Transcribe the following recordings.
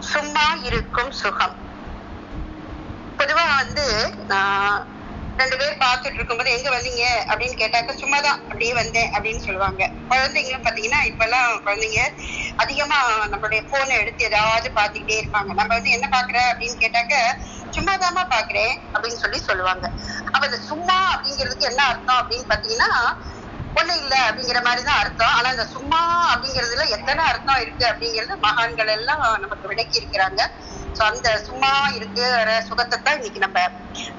சும்மா இருக்கும் சுகம். பொதுவா வந்து ஆஹ், ரெண்டு பேர் பார்த்துட்டு இருக்கும்போது எங்க வந்தீங்க? அப்படின்னு கேட்டாக்க சும்மாதான் அப்படியே வந்தேன் அப்படின்னு சொல்லுவாங்க. குழந்தைங்களும் பாத்தீங்கன்னா இப்பெல்லாம் குழந்தைங்க அதிகமா நம்மளுடைய போனை எடுத்து ஏதாவது பார்த்துக்கிட்டே இருப்பாங்க. நம்ம வந்து என்ன பாக்குற அப்படின்னு கேட்டாக்க சும்மாதாம்மா பாக்குறேன் அப்படின்னு சொல்லி சொல்லுவாங்க. அப்ப இந்த சும்மா அப்படிங்கிறதுக்கு என்ன அர்த்தம் அப்படின்னு பாத்தீங்கன்னா ஒண்ணு இல்ல அப்படிங்கிற மாதிரிதான் அர்த்தம். ஆனா இந்த சும்மா அப்படிங்கிறதுல எத்தனை அர்த்தம் இருக்கு அப்படிங்கிறது மகான்கள் எல்லாம் நமக்கு விளக்கி இருக்கிறாங்க. சோ அந்த சும்மா இருக்கிற சுகத்தை தான் இன்னைக்கு நம்ம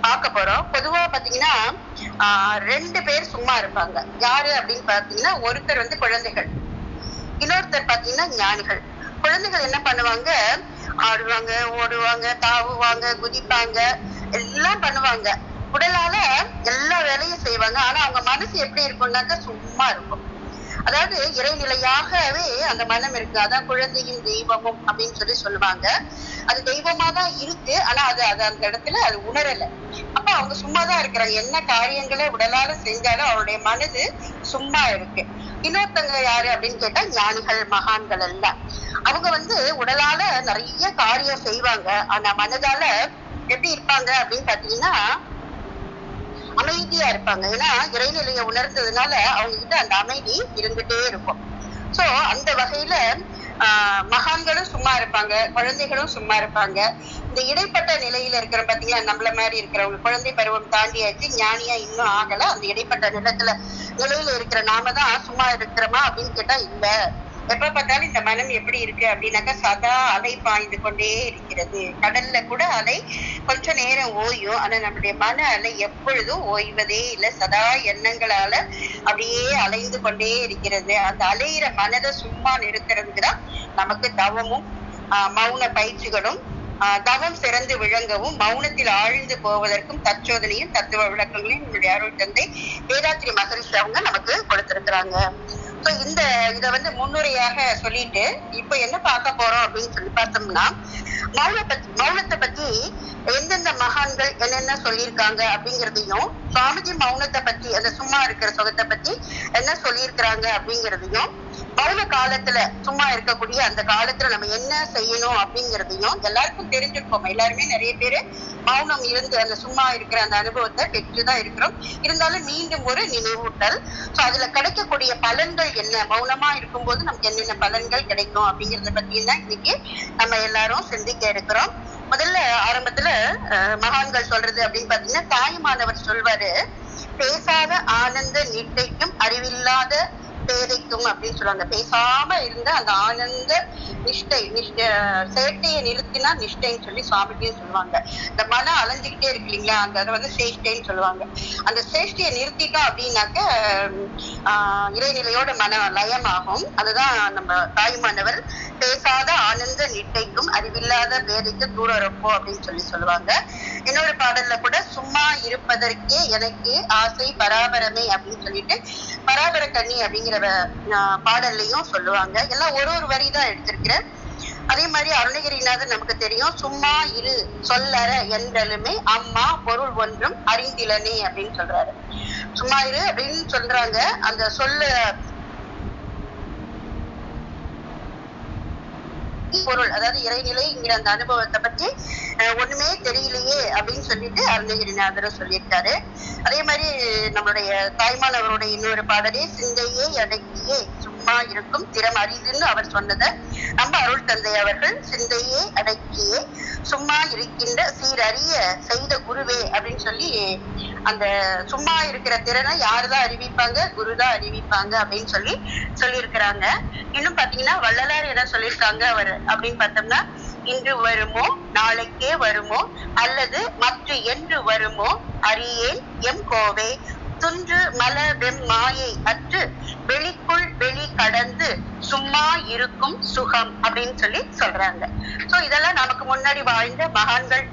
பார்க்க போறோம். பொதுவா பாத்தீங்கன்னா ஆஹ் ரெண்டு பேர் சும்மா இருப்பாங்க. யாரு அப்படின்னு பாத்தீங்கன்னா ஒருத்தர் வந்து குழந்தைகள். இன்னொருத்தர் பாத்தீங்கன்னா ஞானிகள். குழந்தைகள் என்ன பண்ணுவாங்க? ஆடுவாங்க ஓடுவாங்க தாவுவாங்க குதிப்பாங்க எல்லாம் பண்ணுவாங்க. உடலால எல்லா வேலையும் செய்வாங்க. ஆனா அவங்க மனசு எப்படி இருக்கும்னாக்க சும்மா இருக்கும். அதாவது இறைநிலையாகவே அந்த மனம் இருக்கு. அதான் குழந்தையும் தெய்வமும் அப்படின்னு சொல்லி சொல்லுவாங்க. அது தெய்வமா தான் இருக்கு. ஆனா அது அது அந்த இடத்துல அது உணரல. அப்ப அவங்க சும்மா தான் இருக்கிறாங்க. என்ன காரியங்களை உடலால செஞ்சாலும் அவருடைய மனது சும்மா இருக்கு. இன்னொருத்தங்க யாரு அப்படின்னு கேட்டா ஞானிகள் மகான்கள் எல்லாம். அவங்க வந்து உடலால நிறைய காரியம் செய்வாங்க. ஆனா மனதால எப்படி இருப்பாங்க அப்படின்னு பாத்தீங்கன்னா அமைதியா இருப்பாங்க. ஏன்னா இறைநிலையை உணர்ந்ததுனால அவங்க கிட்ட அந்த அமைதி இருந்துட்டே இருக்கும். சோ அந்த வகையில மகான்களும் சும்மா இருப்பாங்க. குழந்தைகளும் சும்மா இருப்பாங்க. இந்த இடைப்பட்ட நிலையில இருக்கிற பாத்தீங்கன்னா நம்மள மாதிரி இருக்கிறவங்க குழந்தை பருவம் தாண்டியாச்சு ஞானியா இன்னும் ஆகல. அந்த இடைப்பட்ட நிலத்துல நிலையில இருக்கிற நாம தான் சும்மா இருக்கிறோமா அப்படின்னு கேட்டா இல்ல. எப்ப பார்த்தாலும் இந்த மனம் எப்படி இருக்கு அப்படின்னாக்கா சதா அலை பாய்ந்து கொண்டே இருக்கிறது. கடல்ல கூட அலை கொஞ்ச நேரம் ஓயும். ஆனா நம்முடைய மன அலை எப்பொழுதும் ஓய்வதே இல்லை. சதா எண்ணங்களால அப்படியே அலைந்து கொண்டே இருக்கிறது. அந்த அலையிற மனதை சும்மா நிறுத்துறதுக்கு தான் நமக்கு தவமும் ஆஹ் மௌன பயிற்சிகளும் ஆஹ் தவம் சிறந்து விளங்கவும் மௌனத்தில் ஆழ்ந்து போவதற்கும் தற்சோதனையும் தத்துவ விளக்கங்களையும் நம்முடைய அருள் தந்தை வேதாத்திரி மகரிஷி அவங்க நமக்கு கொடுத்திருக்கிறாங்க. இப்ப இந்த இத வந்து முன்னுரையாக சொல்லிட்டு இப்ப என்ன பார்க்க போறோம் அப்படின்னு சொல்லி பார்த்தோம்னா மௌன பத்தி மௌனத்தை பத்தி எந்தெந்த மகான்கள் என்னென்ன சொல்லியிருக்காங்க அப்படிங்கிறதையும் சுவாமிஜி மௌனத்தை பத்தி அந்த சும்மா இருக்கிற சுகத்தை பத்தி என்ன சொல்லியிருக்கிறாங்க அப்படிங்கிறதையும் மௌன காலத்துல சும்மா இருக்கக்கூடிய அந்த காலத்துல நம்ம என்ன செய்யணும் அப்படிங்கிறதையும் எல்லாருக்கும் தெரிஞ்சிருப்போம் எல்லாருமே நிறைய பேரு மௌனம் இருந்து அந்த சும்மா இருக்கிற அந்த அனுபவத்தை பெற்றுதான் இருக்கிறோம். இருந்தாலும் மீண்டும் ஒரு நினைவூட்டல். சோ அதுல கிடைக்கக்கூடிய பலன்கள் என்ன? மௌனமா இருக்கும்போது நமக்கு என்னென்ன பலன்கள் கிடைக்கும் அப்படிங்கறத பத்தி தான் இன்னைக்கு நம்ம எல்லாரும் சிந்திக்க இருக்கிறோம். முதல்ல ஆரம்பத்துல மகான்கள் சொல்றது அப்படின்னு பாத்தீங்கன்னா தாயுமானவர் சொல்வாரு பேசாத ஆனந்த நிட்டைக்கும் அறிவில்லாத பேதைக்கும் அப்படின்னு சொல்லுவாங்க. பேசாம இருந்த அந்த ஆனந்த நிஷ்டை நிஷ்ட சேட்டையை நிறுத்தினா நிஷ்டைன்னு சொல்லி சுவாமிஜியும் சொல்லுவாங்க. இந்த மனம் அலைஞ்சுக்கிட்டே இருக்கு இல்லைங்களா? அந்த அதை வந்து சேஷ்டைன்னு சொல்லுவாங்க. அந்த சேஷ்டையை நிறுத்திட்டோம் அப்படின்னாக்க இறைநிலையோட மன லயமாகும். அதுதான் நம்ம தாய்மானவர் பேசாத ஆனந்த நிட்டைக்கும் அறிவில்லாத பேதைக்கு தூரம் இருப்போம் அப்படின்னு சொல்லி சொல்லுவாங்க. இன்னொரு பாடல்ல கூட சும்மா இருப்பதற்கே எனக்கு ஆசை பராபரமே அப்படின்னு சொல்லிட்டு பராபர கண்ணி அப்படிங்கிற பாடல்லையும் சொல்லுவாங்க. எல்லாம் ஒரு ஒரு வரி தான் எடுத்திருக்கிறேன். அதே மாதிரி அருணகிரிநாதர் நமக்கு தெரியும். சும்மா இரு சொல்லற என்றலுமே அம்மா பொருள் ஒன்றும் அறிந்திலனே அப்படின்னு சொல்றாரு. சும்மா இரு அப்படின்னு சொல்றாங்க. அந்த சொல்ல பொருள் அதாவது இறைநிலைங்கிற அந்த அனுபவத்தை பத்தி ஒண்ணுமே தெரியலையே அப்படின்னு சொல்லிட்டு அருணகிரிநாதர் சொல்லியிருக்காரு. அதே மாதிரி நம்மளுடைய தாய்மானவருடைய இன்னொரு பாடலே சிந்தையே அடக்கியே சும்மா இருக்கும் திறம் அரிதுன்னு அவர் சொன்னதை நம்ம அருள் தந்தை அவர்கள் சிந்தையே அடக்கியே சும்மா இருக்கின்ற சீரறிய செய்த குருவே அப்படின்னு சொல்லி அந்த சும்மா இருக்கிற திறனை யாருதான் அறிவிப்பாங்க? குருதான் அறிவிப்பாங்க அப்படின்னு சொல்லி சொல்லியிருக்கிறாங்க. இன்னும் பாத்தீங்கன்னா வள்ளலார் என்ன சொல்லியிருக்காங்க அவர் அப்படின்னு பார்த்தோம்னா இன்று வருமோ நாளைக்கே வருமோ அல்லது மற்ற என்று வருமோ அறியேன் எம் கோவே. துன்று மல வெம் மாயை அற்று வெளிக்குள் வெளி கடந்து சும்மா இருக்கும் சுகம் அப்படின்னு சொல்லி சொல்றாங்க. சோ இதெல்லாம் நமக்கு முன்னாடி வாழ்ந்த மகான்கள்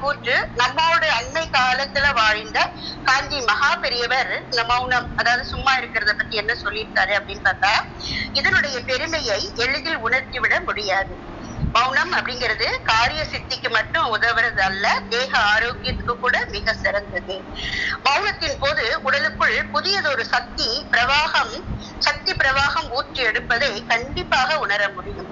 கூற்று நம்மோட அண்மை காலத்துல வாழ்ந்த காஞ்சி மகா பெரியவர் இந்த மௌனம் அதாவது சும்மா இருக்கிறத பத்தி என்ன சொல்லியிருக்காரு அப்படின்னு பார்த்தா இதனுடைய பெருமையை எளிதில் உணர்த்திவிட முடியாது. மௌனம் அப்படிங்கிறது காரிய சித்திக்கு மட்டும் உதவுறது அல்ல தேக ஆரோக்கியத்துக்கு கூட மிக சிறந்தது. மௌனத்தின் போது உடலுக்குள் புதியதொரு சக்தி பிரவாகம் சக்தி பிரவாகம் ஊற்றி எடுப்பதை கண்டிப்பாக உணர முடியும்.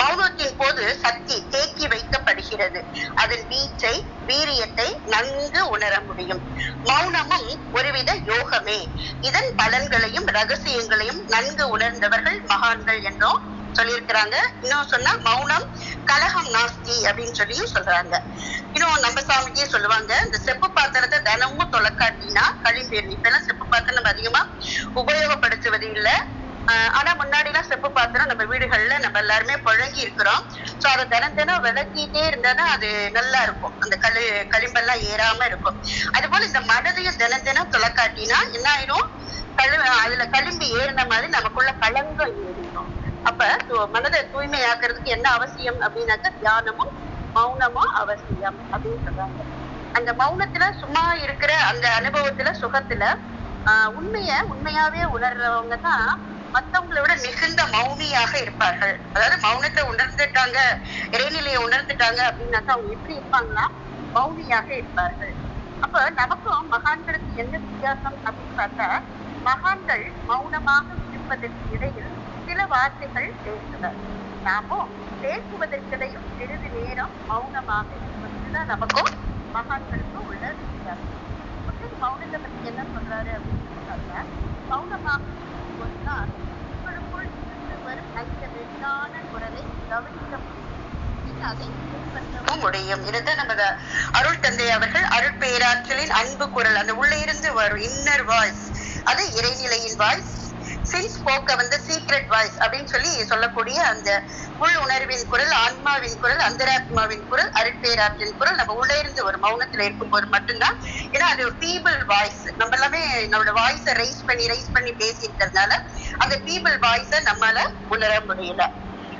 மௌனத்தின் போது சக்தி தேக்கி வைக்கப்படுகிறது. அதன் வீச்சை வீரியத்தை நன்கு உணர முடியும். மௌனமும் ஒருவித யோகமே. இதன் பலன்களையும் ரகசியங்களையும் நன்கு உணர்ந்தவர்கள் மகான்கள் என்றும் சொல்லியிருக்கிறாங்க. இன்னும் சொன்னா மௌனம் கலகம் நாஸ்தி அப்படின்னு சொல்லியும் சொல்றாங்க. இன்னும் நம்ம சாமிக்கே சொல்லுவாங்க இந்த செப்பு பாத்திரத்தை தினமும் தொலைக்காட்டினா களிம்பேர் இப்ப எல்லாம் செப்பு பாத்திரம் நம்ம அதிகமா உபயோகப்படுத்துவது இல்லை. ஆஹ் ஆனா முன்னாடி எல்லாம் செப்பு பாத்திரம் நம்ம வீடுகள்ல நம்ம எல்லாருமே புழங்கி இருக்கிறோம். சோ அதை தினம் தினம் விளக்கிட்டே இருந்தா அது நல்லா இருக்கும். அந்த களி களிம்பெல்லாம் ஏறாம இருக்கும். அது போல இந்த மனதையும் தினம் தினம் தொலைக்காட்டினா என்ன ஆயிடும் கழு அதுல களிம்பு ஏறின மாதிரி நமக்குள்ள களங்கம் ஏறிடும் அப்ப மனதை தூய்மையாக்குறதுக்கு என்ன அவசியம் அப்படின்னாக்க தியானமும் மௌனமும் அவசியம் அப்படின்னு சொல்றாங்க அந்த மௌனத்துல சும்மா இருக்கிற அந்த அனுபவத்துல சுகத்துல ஆஹ் உண்மைய உண்மையாவே உணர்றவங்க தான் மத்தவங்களை விட மிகுந்த மௌனியாக இருப்பார்கள். அதாவது மௌனத்தை உணர்ந்துட்டாங்க இறைநிலையை உணர்ந்துட்டாங்க அப்படின்னாக்கா அவங்க எப்படி இருப்பாங்கன்னா மௌனியாக இருப்பார்கள். அப்ப நமக்கும் மகான்களுக்கு என்ன வித்தியாசம் அப்படின்னு பார்த்தா மகான்கள் மௌனமாக இருப்பதற்கு இடையில் சில வார்த்தைகள் பேசுவர் நாமும் பேசுவதற்கிடையும் சிறிது நேரம் மௌனமாக இருப்பதுதான் நமக்கும் மகான்களுக்கும் உள்ள வித்தியாசம். மௌனத்தை பத்தி என்ன சொல்றாரு அப்படின்னு சொன்னாங்க மௌனமாக இருக்கும்போதுதான் உங்களுக்குள் இருந்து வரும் அந்த மென்மையான குரலை கவனிக்க முடியும். அதை பின்பற்றவும் முடியும். இதுதான் நமது அருள் தந்தை அவர்கள் அருள் பேராற்றலின் அன்பு குரல். அந்த உள்ளே இருந்து வரும். இன்னர் வாய்ஸ் அது இறைநிலையின் வாய்ஸ் சின்ஸ் ஸ்போக்க வந்து சீக்ரெட் வாய்ஸ் அப்படின்னு சொல்லி சொல்லக்கூடிய அந்த உள் உணர்வின் குரல் ஆன்மாவின் குரல் அந்தராத்மாவின் குரல் அருட்பேராற்றின் குரல் நம்ம உள்ளே இருந்து ஒரு மௌனத்துல இருக்கும்போது மட்டும்தான். ஏன்னா அது பீபிள் வாய்ஸ் நம்ம எல்லாமே நம்மளோட வாய்ஸை ரைஸ் பண்ணி ரைஸ் பண்ணி பேசி அந்த பீபிள் வாய்ஸை நம்மளால உணர முடியல.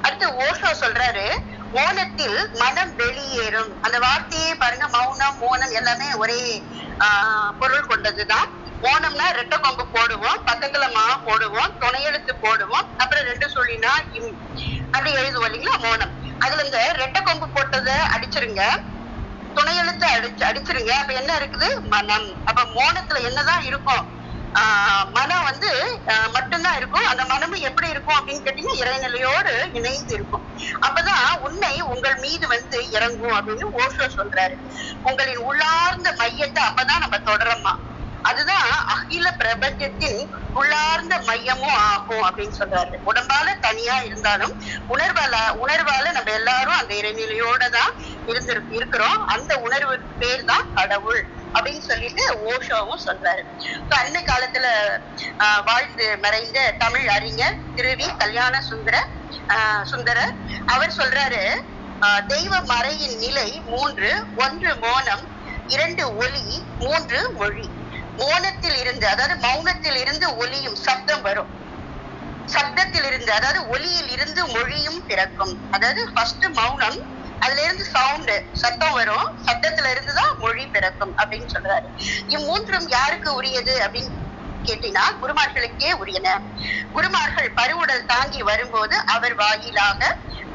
அடுத்து ஓஷோ சொல்றாரு மோனத்தில் மனம் வெளியேறும். அந்த வார்த்தையே பாருங்க மௌனம் மோனம் எல்லாமே ஒரே ஆஹ், பொருள் கொண்டதுதான். ஓணம்னா ரெட்டை கொம்பு போடுவோம் பக்கத்துல மா போடுவோம் துணையெழுத்து போடுவோம் அப்புறம் ரெண்டு சொல்லினா இம். அப்படி எழுதுவோம் இல்லைங்களா? ஓணம் அதுல இந்த ரெட்டை கொம்பு போட்டதை அடிச்சிருங்க. துணையெழுத்து அடிச்சு அடிச்சிருங்க. அப்ப என்ன இருக்குது? மனம். அப்ப மோனத்துல என்னதான் இருக்கும்? ஆஹ் மனம் வந்து மட்டும்தான் இருக்கும். அந்த மனமும் எப்படி இருக்கும் அப்படின்னு கேட்டீங்கன்னா இறைநிலையோடு இணைந்து இருக்கும். அப்பதான் உண்மை உங்கள் மீது வந்து இறங்கும் அப்படின்னு ஓஷோ சொல்றாரு. உங்களின் உள்ளார்ந்த மையத்தை அப்பதான் நம்ம தொடரமா அதுதான் அகில பிரபஞ்சத்தின் உள்ளார்ந்த மையமும் ஆகும் அப்படின்னு சொல்றாரு. உடம்பால தனியா இருந்தாலும் உணர்வால உணர்வால நம்ம எல்லாரும் அந்த இறைநிலையோட தான் இருந்து இருக்கிறோம். அந்த உணர்வு பேர் தான் கடவுள் அப்படின்னு சொல்லிட்டு ஓஷோவும் சொல்றாரு. அன்னை காலத்துல ஆஹ், வாழ்ந்து மறைந்த தமிழ் அறிஞர் திருவி கல்யாண சுந்தர ஆஹ், சுந்தரர். அவர் சொல்றாரு ஆஹ், தெய்வ மறையின் நிலை மூன்று ஒன்று மோனம் இரண்டு ஒலி மூன்று மொழி. மோனத்தில் இருந்து அதாவது மௌனத்தில் இருந்து ஒலியும் சப்தம் வரும். சப்தத்தில் இருந்து அதாவது ஒலியில் இருந்து மொழியும் பிறக்கும் அதாவது ஃபர்ஸ்ட் மௌனம் அதுல இருந்து சவுண்ட் சத்தம் வரும். சத்தத்துல இருந்துதான் மொழி பிறக்கும் அப்படின்னு சொல்றாரு. இம்மூன்றும் யாருக்கு உரியது அப்படின்னு கேட்டினால் குருமார்களுக்கே உரியன. குருமார்கள் பருவுடல் தாங்கி வரும்போது அவர் வாயிலாக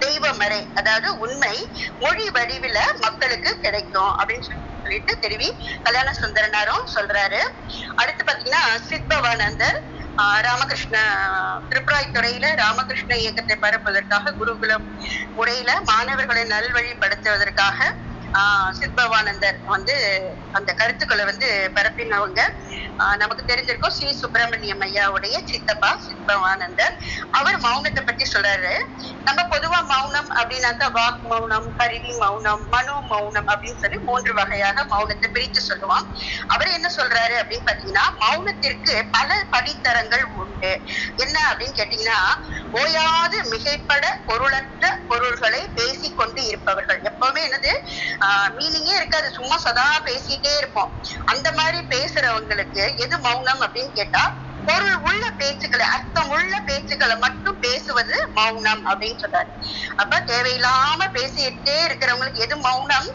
தெய்வமறை அதாவது உண்மை மொழி வடிவில மக்களுக்கு கிடைக்கும் அப்படின்னு சொல்லிட்டு திருவி கல்யாண சுந்தரனாரும் சொல்றாரு. அடுத்து பாத்தீங்கன்னா சித்பவானந்தர் ஆஹ் ராமகிருஷ்ண திருப்புராய் துறையில ராமகிருஷ்ண இயக்கத்தை பரப்புவதற்காக குருகுலம் முறையில மாணவர்களை நல்வழிப்படுத்துவதற்காக ஆஹ் சித்பவானந்தர் வந்து அந்த கருத்துக்களை வந்து பரப்பினவங்க நமக்கு தெரிஞ்சிருக்கும் ஸ்ரீ சுப்பிரமணியம் ஐயாவுடைய சித்தப்பா சித்பவானந்தர் அவர் மௌனத்தை பத்தி சொல்றாரு. நம்ம பொதுவா மௌனம் அப்படின்னாக்கா வாக் மௌனம் கருவி மௌனம் மனோ மௌனம் அப்படின்னு சொல்லி மூன்று வகையாக மௌனத்தை பிரித்து சொல்லுவோம். அவர் என்ன சொல்றாரு அப்படின்னு பாத்தீங்கன்னா மௌனத்திற்கு பல படித்தரங்கள் உண்டு. என்ன அப்படின்னு கேட்டீங்கன்னா ஓயாது மிகைப்பட பொருளற்ற பொருள்களை பேசிக்கொண்டு இருப்பவர்கள். எப்பவுமே என்னது? மீனிங்கே இருக்காது. சும்மா சதா பேசிட்டு இருப்போம். அந்த மாதிரி பேசுறவங்களுக்கு எது மௌனம் அப்படின்னு கேட்டா பொருள் உள்ள பேச்சுக்களை அர்த்தம் உள்ள பேச்சுக்களை மட்டும் பேசுவது மௌனம் அப்படின்னு சொல்றாரு. அப்ப தேவையில்லாம பேசிக்கிட்டே இருக்கிறவங்களுக்கு எது மௌனம்?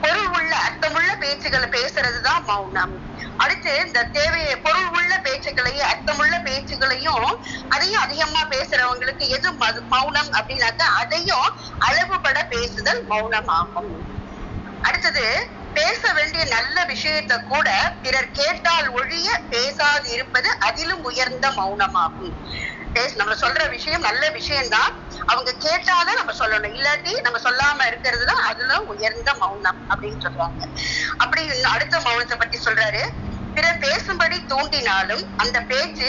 பொருள் உள்ள அர்த்தமுள்ள பேச்சுக்களை பேசுறதுதான் மௌனம். அடுத்து இந்த தேவை பொருள் உள்ள பேச்சுக்களையும் அர்த்தமுள்ள பேச்சுகளையும் அதையும் அதிகமா பேசுறவங்களுக்கு எது மௌனம் அப்படின்னாக்கா அதையும் அளவுபட பேசுதல் மௌனமாகும். அடுத்தது பேச வேண்டிய நல்ல விஷயத்தை கூட பிறர் கேட்டால் ஒழிய பேசாது இருப்பது அதிலும் உயர்ந்த மௌனமாகும். நம்ம சொல்ற விஷயம் நல்ல விஷயம்தான். அவங்க கேட்டாதான் நம்ம சொல்லணும். இல்லாட்டி நம்ம சொல்லாம இருக்கிறது தான் அதுல உயர்ந்த மௌனம் அப்படின்னு சொல்றாங்க. அப்படி அடுத்த மௌனத்தை பத்தி சொல்றாரு. பிறர் பேசும்படி தூண்டினாலும் அந்த பேச்சு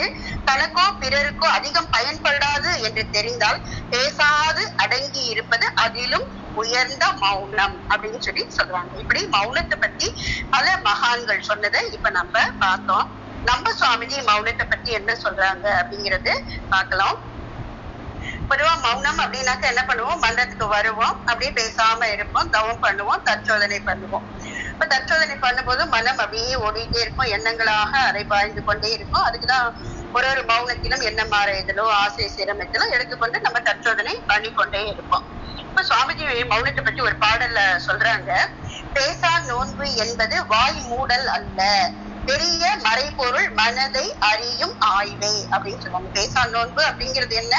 தனக்கோ பிறருக்கோ அதிகம் பயன்படாது என்று தெரிந்தால் பேசாது அடங்கி இருப்பது அதிலும் உயர்ந்த மௌனம் அப்படின்னு சொல்லி சொல்றாங்க. இப்படி மௌனத்தை பத்தி பல மகான்கள் சொன்னதை இப்ப நம்ம பார்த்தோம். நம்ம சுவாமிஜி மௌனத்தை பத்தி என்ன சொல்றாங்க அப்படிங்கறது பார்க்கலாம். பொதுவா மௌனம் அப்படின்னாக்க என்ன பண்ணுவோம்? மன்றத்துக்கு வருவோம். அப்படியே பேசாம இருப்போம். தவம் பண்ணுவோம். தற்சோதனை பண்ணுவோம். இப்ப தற்சோதனை பண்ணும்போது மனம் அப்படியே ஓடிட்டே இருக்கும். எண்ணங்களாக அலைபாய்ந்து கொண்டே இருக்கும். அதுக்குதான் ஒரு ஒரு மௌனத்திலும் என்ன மாறையதிலோ ஆசை சிரமத்திலோ எடுத்துக்கொண்டு நம்ம தற்சோதனை பண்ணிக்கொண்டே இருப்போம். சுவாமிஜி மௌனத்தை பற்றி ஒரு பாடல்ல சொல்றாங்க. பேசா நோன்பு என்பது வாய் மூடல் அல்ல. பெரிய மறைபொருள் மனதை அறியும் ஆய்வே அப்படின்னு சொல்லுவாங்க. பேசா நோன்பு அப்படிங்கிறது என்ன?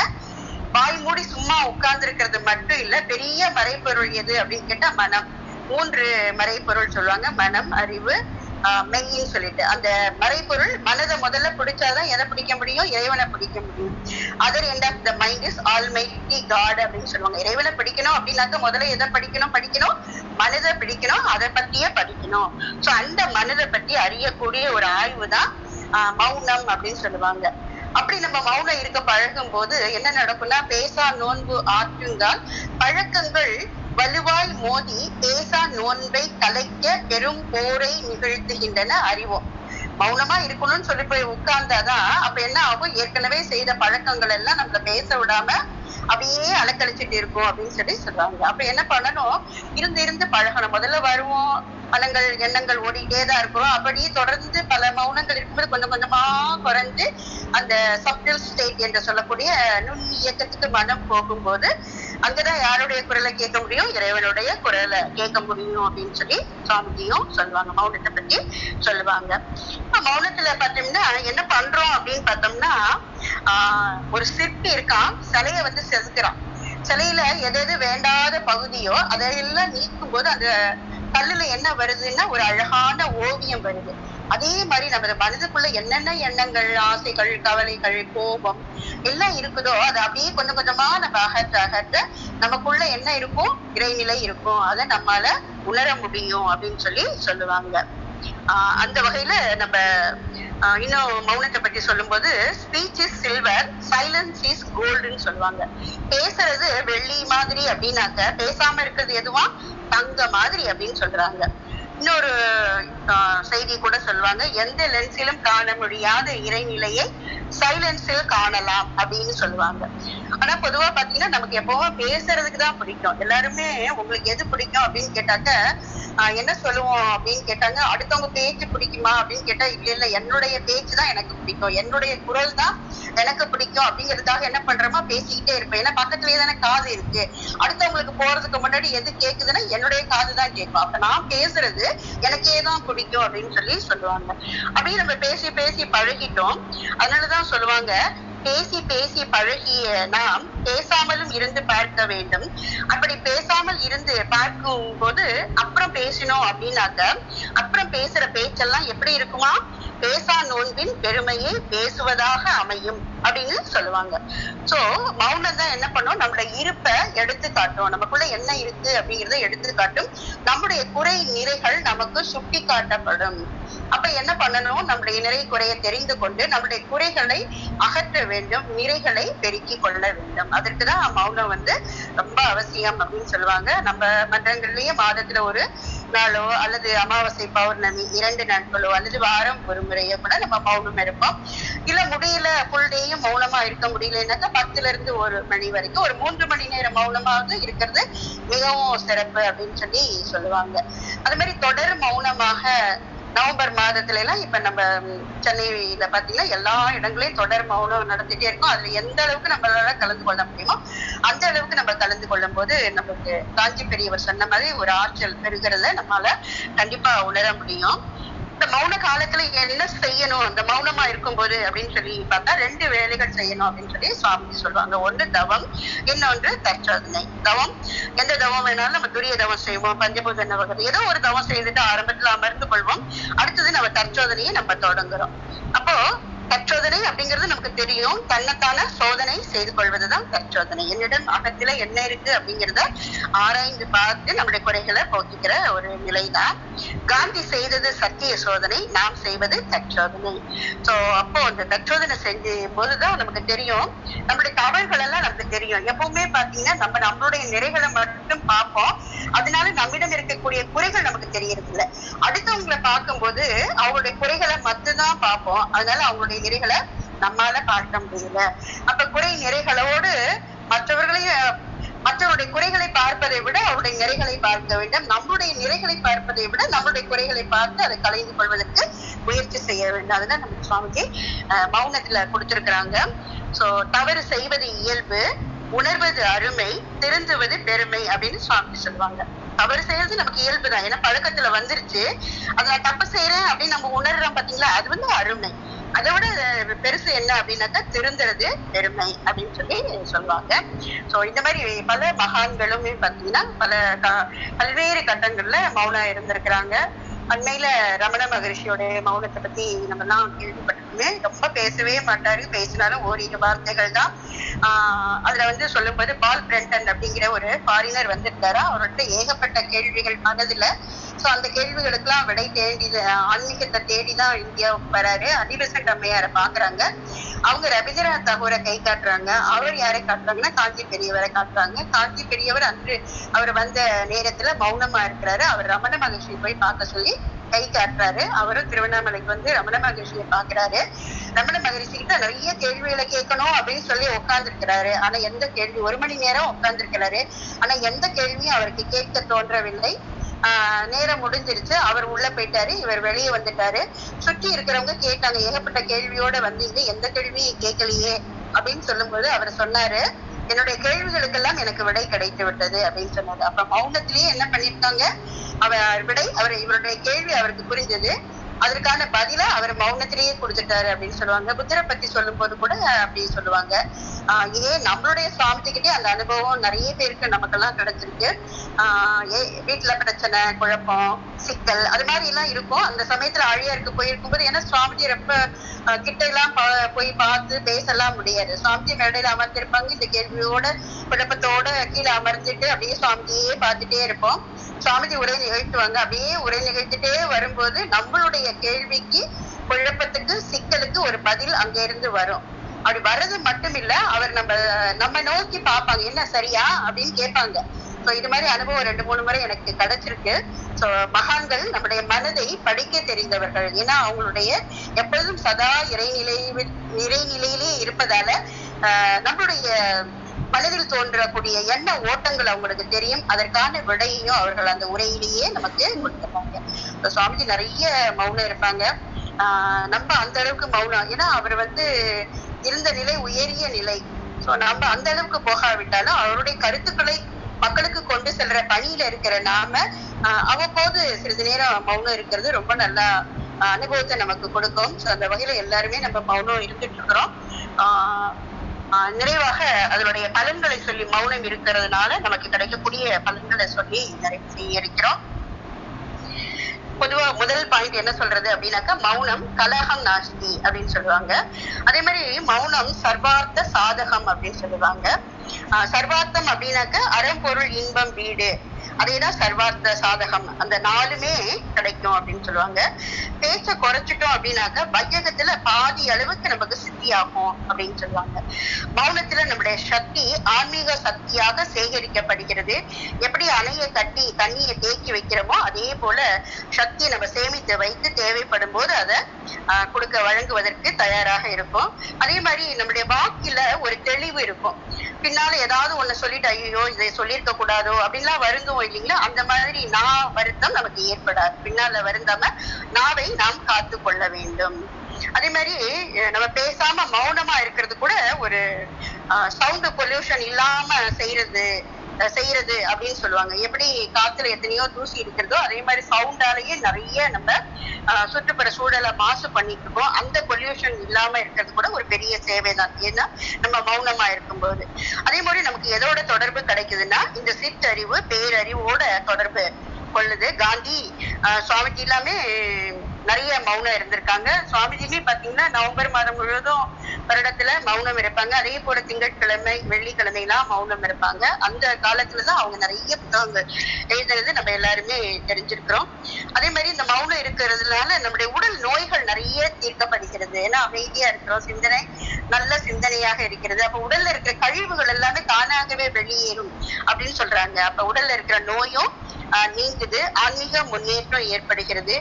வாய் மூடி சும்மா உட்கார்ந்து இருக்கிறது மட்டும் இல்ல பெரிய மறைப்பொருள் எது அப்படின்னு கேட்டா மனம். மூன்று மறைப்பொருள் சொல்லுவாங்க. மனம் அறிவு மெய்ன்னு சொல்லிட்டு அந்த மறைபொருள் மனதை முதல்ல பிடிச்சாதான் எதை பிடிக்க முடியும்? இறைவனை பிடிக்க முடியும். Other end of the mind is almighty god அப்படின்னு சொல்லுவாங்க. இறைவனை பிடிக்கணும் அப்படின்னாக்க முதல்ல எதை படிக்கணும்? படிக்கணும். மனதை பிடிக்கணும். அதை பத்தியே படிக்கணும். சோ அந்த மனதை பத்தி அறியக்கூடிய ஒரு ஆய்வு தான் ஆஹ் மௌனம் அப்படின்னு சொல்லுவாங்க. அப்படி நம்ம மௌனம் இருக்க பழகும் போது என்ன நடக்கும்னா பேசா நோன்பு ஆற்றுங்கால் பழக்கங்கள் வலுவாய் மோதி பேசா நோன்பை கலைக்க பெரும் போரை நிகழ்த்துகின்றன அறிவோம் மௌனமா இருக்கணும்னு சொல்லி போய் உட்கார்ந்தாதான் அப்ப என்ன ஆகும்? ஏற்கனவே செய்த பழக்கங்கள் எல்லாம் நம்மள பேச விடாம அப்படியே அலக்கழிச்சிட்டு இருக்கும் அப்படின்னு சொல்லி சொல்றாங்க அப்ப என்ன பண்ணணும்? இருந்து இருந்து பழகணும். முதல்ல வருவோம். மனங்கள் எண்ணங்கள் ஓடிட்டே தான் இருக்கிறோம் அப்படியே தொடர்ந்து பல மௌனங்கள் இருக்கும்போது கொஞ்சம் கொஞ்சமா குறைஞ்சு அந்த சப்டில் ஸ்டேட் என்று சொல்லக்கூடிய நுண் இயக்கத்துக்கு மனம் போகும்போது அங்கதான் யாருடைய குரலை கேட்க முடியும்? இறைவனுடைய குரலை கேட்க முடியும் அப்படின்னு சொல்லி சுவாமிஜியும் சொல்லுவாங்க. மௌனத்தை பத்தி சொல்லுவாங்க. மௌனத்துல பார்த்தோம்னா என்ன பண்றோம் அப்படின்னு பார்த்தோம்னா ஆஹ் ஒரு சிற்பி இருக்கான். சிலைய வந்து செதுக்கிறான். சிலையில எது எது வேண்டாத பகுதியோ அதையெல்லாம் நீக்கும் போது அந்த கல்லுல என்ன வருதுன்னா ஒரு அழகான ஓவியம் வருது. அதே மாதிரி நம்ம மனதுக்குள்ள என்னென்ன எண்ணங்கள் ஆசைகள் கவலைகள் கோபம் எல்லாம் இருக்குதோ அதை அப்படியே கொஞ்சம் கொஞ்சமா நம்ம அகற்ற அகற்ற நமக்குள்ள என்ன இருக்கும் இறைநிலை இருக்கும் அதை நம்மால உணர முடியும் அப்படின்னு சொல்லி சொல்லுவாங்க. ஆஹ் அந்த வகையில நம்ம இன்னும் மௌனத்தை பத்தி சொல்லும்போது speech is silver silence is கோல்டுன்னு சொல்லுவாங்க. பேசுறது வெள்ளி மாதிரி அப்படின்னாக்க பேசாம இருக்கிறது எதுவா? தங்க மாதிரி அப்படின்னு சொல்றாங்க. இன்னொரு ஆஹ் செய்தி கூட சொல்லுவாங்க. எந்த லென்ஸிலும் காண முடியாத இறைநிலையை சைலன்ஸில் காணலாம் அப்படின்னு சொல்லுவாங்க. ஆனா பொதுவா பாத்தீங்கன்னா நமக்கு எப்பவும் பேசுறதுக்கு தான் பிடிக்கும். எல்லாருமே உங்களுக்கு எது பிடிக்கும்? அப்படின்னு கேட்டாக்க என்ன சொல்லுவோம்? அப்படின்னு கேட்டாங்க. அடுத்தவங்க பேச்சு பிடிக்குமா அப்படின்னு கேட்டா இல்ல இல்ல என்னுடைய பேச்சு தான் எனக்கு பிடிக்கும். என்னுடைய குரல் தான் எனக்கு பிடிக்கும். அப்படிங்கிறதுக்காக என்ன பண்றோமா பேசிக்கிட்டே இருப்பேன் ஏன்னா பக்கத்துலயே தானே காது இருக்கு. அடுத்தவங்களுக்கு போறதுக்கு முன்னாடி எது கேக்குதுன்னா என்னுடைய காது தான் கேட்கும். அப்ப நான் பேசுறது எனக்கே தான் பிடிக்கும் அப்படின்னு சொல்லி சொல்லுவாங்க. அப்படியே நம்ம பேசி பேசி பழகிட்டோம். அதனாலதான் சொல்லுவாங்க பேசி பேசி பழகிய நாம் பேசாமலும் இருந்து பார்க்க வேண்டும். அப்படி பேசாமல் இருந்து பார்க்கும் போது அப்புறம் பேசினோம் அப்படின்னாக்க அப்புறம் பேசுற பேச்செல்லாம் எப்படி இருக்குமா? பேசா நோன்பின் பெருமையை பேசுவதாக அமையும் அப்படின்னு சொல்லுவாங்க. சோ மௌனம் தான் என்ன பண்ணும்? நம்மளோட இருப்பை எடுத்து காட்டும். நமக்குள்ள என்ன இருக்கு அப்படிங்கறத எடுத்து காட்டும். நம்முடைய குறை நிறைகள் நமக்கு சுட்டி காட்டப்படும் அப்ப என்ன பண்ணணும்? நம்முடைய நிறை குறைய தெரிந்து கொண்டு நம்முடைய குறைகளை அகற்ற வேண்டும் நிறைகளை பெருக்கி கொள்ள வேண்டும். அதற்குதான் மௌனம் வந்து ரொம்ப அவசியம் அப்படின்னு சொல்லுவாங்க. நம்ம மன்றங்கள்லயே மாதத்துல ஒரு நாளோ அல்லது அமாவாசை பௌர்ணமி இரண்டு நாட்களோ அல்லது வாரம் ஒரு முறையோ கூட நம்ம மௌனம் இருப்போம் இல்ல முடியல ஃபுல் டேயும் மௌனமா இருக்க முடியலன்னாக்கா பத்துல இருந்து ஒரு மணி வரைக்கும் ஒரு மூன்று மணி நேரம் மௌனமாக இருக்கிறது மிகவும் சிறப்பு அப்படின்னு சொல்லி சொல்லுவாங்க. அது மாதிரி தொடர் மௌனமாக நவம்பர் மாதத்துல எல்லாம் இப்ப நம்ம சென்னையில பாத்தீங்கன்னா எல்லா இடங்களையும் தொடர் மௌனம் நடத்திட்டே இருக்கும். அதுல எந்த அளவுக்கு நம்மளால கலந்து கொள்ள முடியுமோ அந்த அளவுக்கு நம்ம கலந்து கொள்ளும் போது நமக்கு காஞ்சி பெரியவர் சொன்ன மாதிரி ஒரு ஆற்றல் பெறுகிறத நம்மளால கண்டிப்பா உணர முடியும். இந்த மௌன காலத்துல என்ன செய்யணும்? அந்த மௌனமா இருக்கும்போது அப்படின்னு சொல்லி பார்த்தா ரெண்டு வேலைகள் செய்யணும் அப்படின்னு சொல்லி சுவாமி சொல்லுவாங்க. ஒண்ணு தவம் இன்னொன்று தற்சோதனை. தவம் எந்த தவம் வேணாலும் நம்ம துரிய தவம் செய்வோம் பஞ்சபூத நவகரம் ஏதோ ஒரு தவம் செய்துட்டு ஆரம்பத்துல அமர்ந்து கொள்வோம். அடுத்தது நம்ம தற்சோதனையை நம்ம தொடங்குறோம். அப்போ தற்சோதனை அப்படிங்கிறது நமக்கு தெரியும். தன்னைத்தான சோதனை செய்து கொள்வதுதான் தற்சோதனை என்னிடம் அகத்தில என்ன இருக்கு அப்படிங்கிறத ஆராய்ந்து பார்த்து நம்முடைய குறைகளை போக்கிக்கிற ஒரு நிலைதான். காந்தி செய்தது சத்திய சோதனை நாம் செய்வது தற்சோதனை சோ அப்போ அந்த தற்சோதனை செஞ்ச போதுதான் நமக்கு தெரியும். நம்மளுடைய தவறுகள் எல்லாம் நமக்கு தெரியும். எப்பவுமே பாத்தீங்கன்னா நம்ம நம்மளுடைய நிறைகளை மட்டும் பார்ப்போம். அதனால நம்மிடம் இருக்கக்கூடிய குறைகள் நமக்கு தெரியறது இல்ல அடுத்தவங்களை பார்க்கும்போது அவங்களுடைய குறைகளை மட்டும்தான் பார்ப்போம். அதனால அவங்களுடைய நிறைகளை நம்மால பார்க்க முடியல. அப்ப குறை நிறைகளோடு மற்றவர்களையும் மற்றவருடைய குறைகளை பார்ப்பதை விட அவருடைய நிறைகளை பார்க்க வேண்டும். நம்முடைய நிறைகளை பார்ப்பதை விட நம்மளுடைய குறைகளை பார்த்து அதை கலைந்து கொள்வதற்கு முயற்சி செய்ய வேண்டும். அதுதான் நம்ம சுவாமிஜி மௌனத்துல கொடுத்திருக்கிறாங்க. சோ தவறு செய்வது இயல்பு. உணர்வது அருமை திருந்துவது பெருமை அப்படின்னு சுவாமி சொல்லுவாங்க. தவறு செய்யறது நமக்கு இயல்புதான் ஏன்னா பழக்கத்துல வந்துருச்சு. அதை நான் தப்பு செய்யறேன் அப்படின்னு நம்ம உணர்றோம் பாத்தீங்களா? அது வந்து அருமை. அதை விட பெருசு என்ன அப்படின்னாக்கா திருந்துறது பெருமை அப்படின்னு சொல்லி சொல்லுவாங்க. சோ இந்த மாதிரி பல மகான்களுமே பாத்தீங்கன்னா பல க- பல்வேறு கட்டங்கள்ல மௌனம் இருந்திருக்கிறாங்க. அண்மையில ரமண மகரிஷியோட மௌனத்தை பத்தி நம்ம எல்லாம் கேள்விப்பட்டிருக்கோம். ரொம்ப பேசவே மாட்டாரு. பேசினாலும் ஓரிரு வார்த்தைகள் தான். ஆஹ் அதுல வந்து சொல்லும்போது பால் பிரெண்டன் அப்படிங்கிற ஒரு ஃபாரினர் வந்திருக்காரு. அவர்கிட்ட ஏகப்பட்ட கேள்விகள் மனதுல. சோ அந்த கேள்விகளுக்கெல்லாம் விடை தேடி ஆன்மீகத்தை தேடிதான் இந்தியாவுக்கு வராரு. அனிபெசன்ட் அம்மையாரை பாக்குறாங்க. அவங்க ரவீந்திரநாத் தாகூரை கை காட்டுறாங்க. அவர் யாரை காட்டுறாங்கன்னா காஞ்சி பெரியவரை காட்டுறாங்க. காஞ்சி பெரியவர் அன்று அவர் வந்த நேரத்துல மௌனமா இருக்கிறாரு. அவர் ரமண மகிழ்ச்சி போய் பார்க்க சொல்லி கை காட்டுறாரு. அவரும் திருவண்ணாமலைக்கு வந்து ரமண மகரிஷியை பாக்குறாரு ரமண மகரிஷி கிட்ட நிறைய கேள்விகளை கேட்கணும் அப்படின்னு சொல்லி உட்கார்ந்துருக்கிறாரு. ஆனா எந்த கேள்வி? ஒரு மணி நேரம் உட்கார்ந்து ஆனா எந்த கேள்வியும் அவருக்கு கேட்க தோன்றவில்லை. ஆஹ் நேரம் முடிஞ்சிருச்சு. அவர் உள்ள போயிட்டாரு. இவர் வெளியே வந்துட்டாரு. சுற்றி இருக்கிறவங்க கேட்டாங்க. ஏகப்பட்ட கேள்வியோட வந்தீங்க எந்த கேள்வியும் கேட்கலையே அப்படின்னு சொல்லும்போது அவர் சொன்னாரு. என்னுடைய கேள்விகளுக்கெல்லாம் எனக்கு விடை கிடைத்து விட்டது அப்படின்னு சொன்னாரு அப்ப மௌனத்திலேயே என்ன பண்ணிருக்காங்க அவர் விடை அவர் இவருடைய கேள்வி அவருக்கு புரிஞ்சது அதற்கான பதில அவர் மௌனத்திலேயே கொடுத்துட்டாரு அப்படின்னு சொல்லுவாங்க. புத்தரை பத்தி சொல்லும் போது கூட அப்படி சொல்லுவாங்க. ஆஹ் இதே நம்மளுடைய சுவாமிகிட்டே அந்த அனுபவம் நிறைய பேருக்கு நமக்கெல்லாம் கிடைச்சிருக்கு. ஆஹ் வீட்டுல பிரச்சனை குழப்பம் சிக்கல் அது மாதிரி எல்லாம் இருக்கும். அந்த சமயத்துல அழியாருக்கு போயிருக்கும் போது ஏன்னா சுவாமிஜி ரொம்ப ஆஹ் கிட்ட எல்லாம் பா- போய் பார்த்து பேசலாம் முடியாது. சுவாமிஜி மேடையில அமர்ந்திருப்பாங்க. இந்த கேள்வியோட குழப்பத்தோட கீழே அமர்ந்துட்டு அப்படியே சுவாமிஜியே பார்த்துட்டே இருப்போம். சுவாமிஜி உரை நிகழ்த்துவாங்க. அப்படியே உரை நிகழ்த்திட்டே வரும்போது நம்மளுடைய கேள்விக்கு குழப்பத்துக்கு சிக்கலுக்கு ஒரு பதில் அங்க இருந்து வரும். அப்படி வர்றது மட்டும் இல்ல அவர் நம்ம நம்ம நோக்கி பார்ப்பாங்க. என்ன சரியா? அப்படின்னு கேட்பாங்க. சோ இது மாதிரி அனுபவம் ரெண்டு மூணு முறை எனக்கு கிடைச்சிருக்கு. சோ மகான்கள் நம்முடைய மனதை படிக்க தெரிந்தவர்கள். ஏன்னா அவங்களுடைய எப்பொழுதும் சதா இறைநிலை இறைநிலையிலே இருப்பதால ஆஹ் நம்மளுடைய மனதில் தோன்றக்கூடிய எண்ண ஓட்டங்கள் அவங்களுக்கு தெரியும். அதற்கான விடையையும் அவர்கள் அந்த உரையிலேயே நமக்கு கொடுத்துருப்பாங்க இப்ப சுவாமிஜி நிறைய மௌனம் இருப்பாங்க. ஆஹ் நம்ம அந்த அளவுக்கு மௌனம். ஏன்னா அவர் வந்து இருந்த நிலை உயரிய நிலை. சோ நம்ம அந்த அளவுக்கு போகாவிட்டாலும் அவருடைய கருத்துக்களை மக்களுக்கு கொண்டு செல்ற பணியில இருக்கிற நாம ஆஹ் அவ்வப்போது சிறிது நேரம் மௌனம் இருக்கிறது ரொம்ப நல்லா அனுபவத்தை நமக்கு கொடுக்கும். சோ அந்த வகையில எல்லாருமே நம்ம மௌனம் இருந்துட்டு இருக்கிறோம். ஆஹ் நிறைவாக அதனுடைய பலன்களை சொல்லி மௌனம் இருக்கிறதுனால நமக்கு கிடைக்கக்கூடிய பலன்களை சொல்லி நிறைவு இருக்கிறோம் பொதுவா முதல் பாயிண்ட் என்ன சொல்றது அப்படின்னாக்கா மௌனம் கலகம் நாஸ்தி அப்படின்னு சொல்லுவாங்க. அதே மாதிரி மௌனம் சர்வார்த்த சாதகம் அப்படின்னு சொல்லுவாங்க. ஆஹ் சர்வார்த்தம் அப்படின்னாக்க அறம்பொருள் இன்பம் வீடு அதேதான் சர்வார்த்த சாதகம். அந்த நாலுமே கிடைக்கும் அப்படின்னு சொல்லுவாங்க. பேச்ச குறைச்சிட்டோம் அப்படின்னாக்க வையகத்துல பாதி அளவுக்கு நமக்கு சித்தியாகும் அப்படின்னு சொல்லுவாங்க. மௌனத்துல நம்முடைய சக்தி ஆன்மீக சக்தியாக சேகரிக்கப்படுகிறது. எப்படி அணையை கட்டி தண்ணியை தேக்கி வைக்கிறோமோ அதே போல சக்தியை நம்ம சேமித்து வைத்து தேவைப்படும் போது அதை கொடுக்க வழங்குவதற்கு தயாராக இருக்கும். அதே மாதிரி நம்முடைய வாக்கில ஒரு தெளிவு இருக்கும். பின்னால ஏதாவது ஒண்ணு சொல்லிட்டு ஐயோ இதை சொல்லியிருக்க கூடாதோ அப்படின்லாம் வருந்துவோம் இல்லைங்களா? அந்த மாதிரி நான் வருத்தம் நமக்கு ஏற்படாது. பின்னால வருந்தாம நாவை நாம் காத்து கொள்ள வேண்டும். அதே மாதிரி நம்ம பேசாம மௌனமா இருக்கிறது கூட ஒரு சவுண்ட் பொல்யூஷன் இல்லாம செய்யறது செய்யறது அப்படின்னு சொல்லுவாங்க. எப்படி காத்துல எத்தனையோ தூசி இருக்கிறதோ அதே மாதிரி சவுண்டாலேயே நிறைய நம்ம சுற்றுப்புற சூழலை மாசு பண்ணிட்டு இருக்கோம். அந்த பொல்யூஷன் இல்லாம இருக்கிறது கூட ஒரு பெரிய சேவை தான் ஏன்னா நம்ம மௌனமா இருக்கும்போது. அதே மாதிரி நமக்கு எதோட தொடர்பு கிடைக்குதுன்னா இந்த சிற்றறிவு பேரறிவோட தொடர்பு கொள்ளுது. காந்தி சுவாமிஜி எல்லாமே நிறைய மௌனம் இருந்திருக்காங்க. சுவாமிஜியுமே பாத்தீங்கன்னா நவம்பர் மாதம் முழுவதும் வருடத்துல மௌனம் இருப்பாங்க. அதே போல திங்கட்கிழமை வெள்ளிக்கிழமை எல்லாம் மௌனம் இருப்பாங்க. அந்த காலத்துலதான் அவங்க நிறைய புத்தகங்கள் எழுதுறது நம்ம எல்லாருமே தெரிஞ்சிருக்கிறோம். அதே மாதிரி இந்த மௌனம் இருக்கிறதுனால நம்முடைய உடல் நோய்கள் நிறைய தீர்க்கப்படுகிறது. ஏன்னா அமைதியா இருக்கிறோம். சிந்தனை நல்ல சிந்தனையாக இருக்கிறது. அப்ப உடல்ல இருக்கிற கழிவுகள் எல்லாமே தானாகவே வெளியேறும் அப்படின்னு சொல்றாங்க. அப்ப உடல்ல இருக்கிற நோயும் நீங்குது. ஆன்மீக முன்னேற்றம் ஏற்படுகிறது.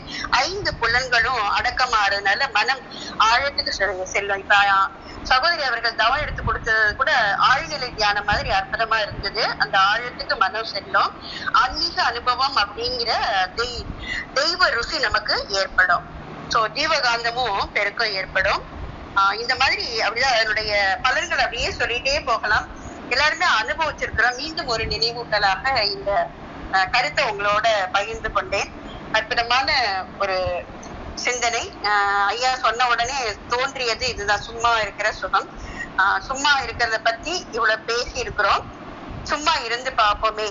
ஐந்து புலன்களும் அடக்கமாறுனால மனம் ஆழத்துக்கு செ- செல்லும் இப்ப சகோதரி அவர்கள் தவம் எடுத்து கொடுத்தது கூட ஆழ்நிலை தியானம் மாதிரி அற்புதமா இருந்தது. அந்த ஆழத்துக்கு மனம் செல்லும். ஆன்மீக அனுபவம் அப்படிங்கிற தெய் தெய்வ ருசி நமக்கு ஏற்படும். சோ ஜீவகாந்தமும் பெருக்கம் ஏற்படும். இந்த மாதிரி அப்படிதான் அதனுடைய பலன்கள் அப்படியே சொல்லிட்டே போகலாம். எல்லாருமே அனுபவிச்சிருக்கிறோம். மீண்டும் ஒரு நினைவூட்டலாக இந்த கருத்தை உங்களோட பகிர்ந்து கொண்டேன். அற்புதமான ஒரு சிந்தனை. ஆஹ், ஐயா சொன்ன உடனே தோன்றியது இதுதான். சும்மா இருக்கிற சுகம். ஆஹ், சும்மா இருக்கிறத பத்தி இவ்வளவு பேசி இருக்கிறோம் சும்மா இருந்து பார்ப்போமே.